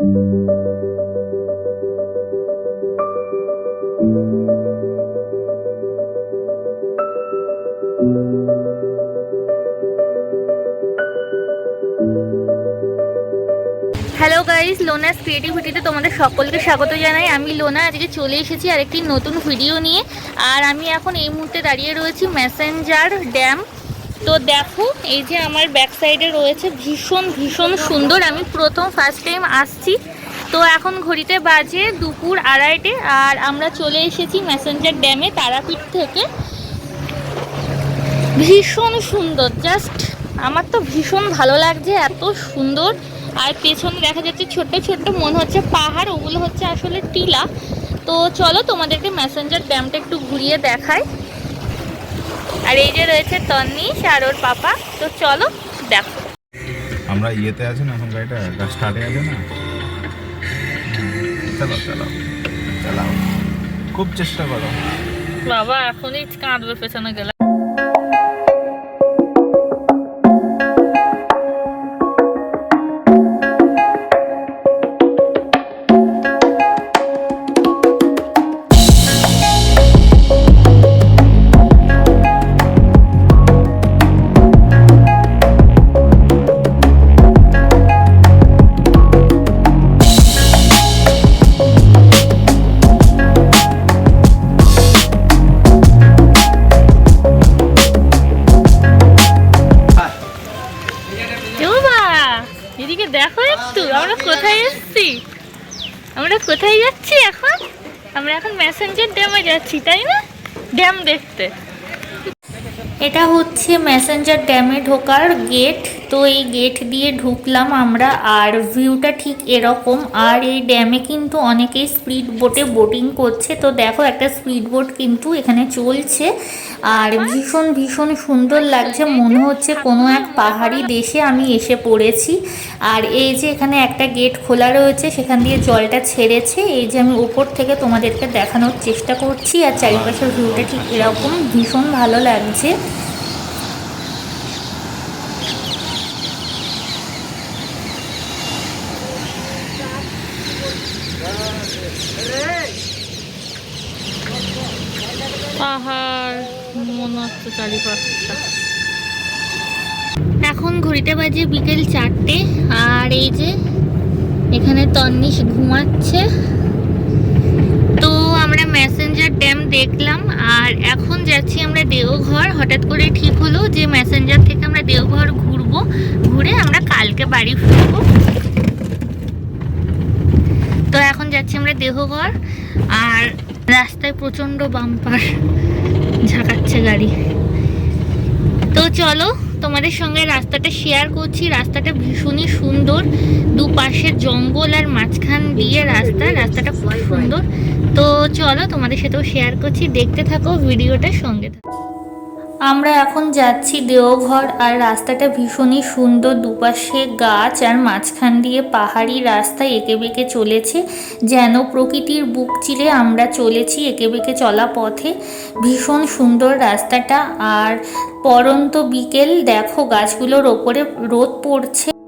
Hello guys লোনাস ক্রিয়েটিভিটিতে তোমাদের সকলকে স্বাগত জানাই। আমি লোনা, আজকে চলে এসেছি আরেকটি নতুন ভিডিও নিয়ে। আর আমি এখন এই মুহূর্তে দাঁড়িয়ে রয়েছি ম্যাসেঞ্জার ড্যাম তো দেখো, এই যে আমার ব্যাক সাইডে রয়েছে ভীষণ ভীষণ সুন্দর। আমি প্রথম ফার্স্ট টাইম আসছি। তো এখন ঘড়িতে বাজে দুপুর আড়াইটে, আর আমরা চলে এসেছি ম্যাসেঞ্জার ড্যামে তারাপীঠ থেকে। ভীষণ সুন্দর জাস্ট আমার তো ভীষণ ভালো লাগছে, এত সুন্দর। আর পেছনে দেখা যাচ্ছে ছোট্ট ছোট্ট, মনে হচ্ছে পাহাড়, ওগুলো হচ্ছে আসলে টিলা। তো চলো তোমাদেরকে ম্যাসেঞ্জার ড্যামটা একটু ঘুরিয়ে দেখাই। আর এই যে রয়েছে তন্নিশ আর ওর পাপা। তো চলো দেখো। আমরা ইয়েতে আছি না এখন গাড়িটা স্টার্টে আছে না? চলো চলো চালাও খুব চেষ্টা করো। বাবা এখনই কাঁদবে পেছনে গেলে। এদিকে দেখো একটু, আমরা কোথায় এসছি? আমরা কোথায় যাচ্ছি এখন? আমরা এখন ম্যাসেঞ্জার ড্যামে যাচ্ছি, তাই না? ড্যাম দেখতে। এটা হচ্ছে ম্যাসেঞ্জার ড্যামে ঢোকার গেট তো এই গেট দিয়ে ঢুকলাম আমরা, আর ভিউটা ঠিক এরকম। আর এই ড্যামে কিন্তু অনেকেই স্পিড বোটে বোটিং করছে। তো দেখো একটা স্পিড বোট কিন্তু এখানে চলছে। আর ভীষণ ভীষণ সুন্দর লাগছে। মনে হচ্ছে কোনো এক পাহাড়ি দেশে আমি এসে পড়েছি। আর এই যে এখানে একটা গেট খোলা রয়েছে, সেখান দিয়ে জলটা ছেড়েছে। এই যে আমি উপর থেকে তোমাদেরকে দেখানোর চেষ্টা করছি, আর চারিপাশের ভিউটা ঠিক এরকম। ভীষণ ভালো লাগছে। পাহাড়, মনে হচ্ছে এখন ঘড়িতে বাজে বিকেল চারটে, আর এই যে এখানে তন্নিশ ঘুমাচ্ছে। তো আমরা ম্যাসেঞ্জার ড্যাম দেখলাম, আর এখন যাচ্ছি আমরা দেওঘর। হঠাৎ করে ঠিক হলো যে ম্যাসেঞ্জার থেকে আমরা দেওঘর ঘুরবো, ঘুরে আমরা কালকে বাড়ি ফিরবো। তো এখন যাচ্ছি আমরা দেহঘর আর রাস্তায় প্রচণ্ড বাম্পার, ঝাঁকাচ্ছে গাড়ি। তো চলো, তোমাদের সঙ্গে রাস্তাটা শেয়ার করছি। রাস্তাটা ভীষণই সুন্দর। দুপাশে জঙ্গল আর মাঝখান দিয়ে রাস্তা। রাস্তাটা খুব সুন্দর। তো চলো, তোমাদের সাথেও শেয়ার করছি। দেখতে থাকো, ভিডিওটা সঙ্গে থাকো। আমরা এখন যাচ্ছি দেওঘর আর রাস্তাটা ভীষণই সুন্দর। দুপাশে গাছ আর মাঝখান দিয়ে পাহাড়ি রাস্তা এঁকে বেঁকে চলেছে। যেন প্রকৃতির বুক চিরে আমরা চলেছি এঁকে বেঁকে চলা পথে। ভীষণ সুন্দর রাস্তাটা আর পরন্ত বিকেল। দেখো গাছগুলোর ওপরে রোদ পড়ছে।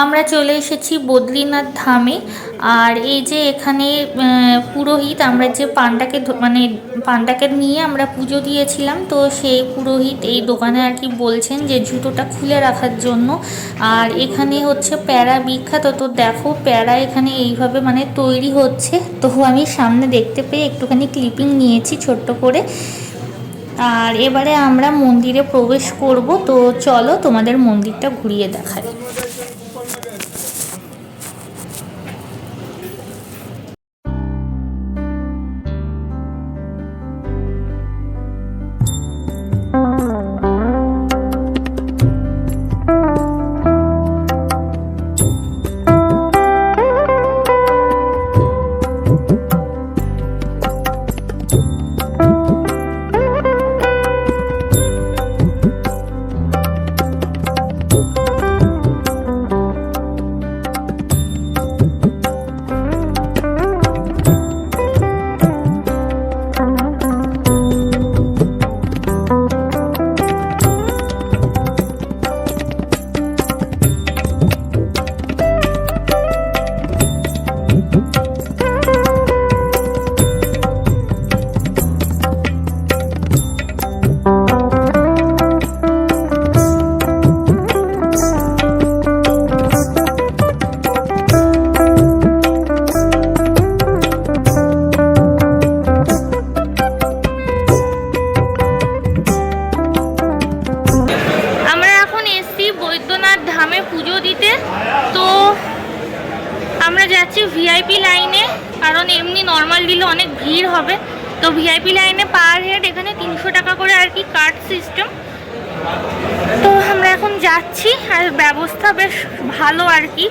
আমরা চলে এসেছি বদ্রীনাথ ধামে। আর এই যে এখানে পুরোহিত, আমরা যে পান্ডাকে মানে পান্ডাকে নিয়ে আমরা পুজো দিয়েছিলাম, তো সেই পুরোহিত এই দোকানে আর কি বলছেন যে জুতোটা খুলে রাখার জন্য। আর এখানে হচ্ছে প্যারা বিখ্যাত তো দেখো প্যারা এখানে এইভাবে মানে তৈরি হচ্ছে। তো আমি সামনে দেখতে পেয়ে একটুখানি ক্লিপিং নিয়েছি ছোট্ট করে। আর এবারে আমরা মন্দিরে প্রবেশ করব, তো চলো তোমাদের মন্দিরটা ঘুরিয়ে দেখাই। তো ভিআইপি লাইনে পার হেড এখানে তিনশো টাকা করে আর কি কার্ড সিস্টেম তো আমরা এখন যাচ্ছি আর ব্যবস্থা বেশ ভালো আর কি।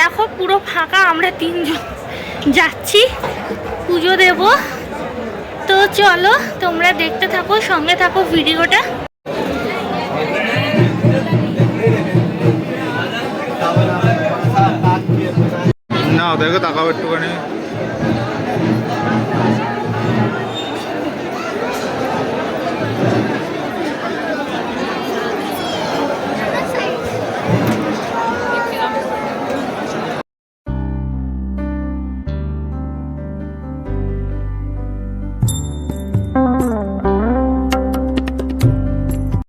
দেখো পুরো ফাঁকা, আমরা তিনজন যাচ্ছি। পুজো দেব। তো চলো, তোমরা দেখতে থাকো, সঙ্গে থাকো ভিডিওটা। না দেখো তাকাও একটুখানি।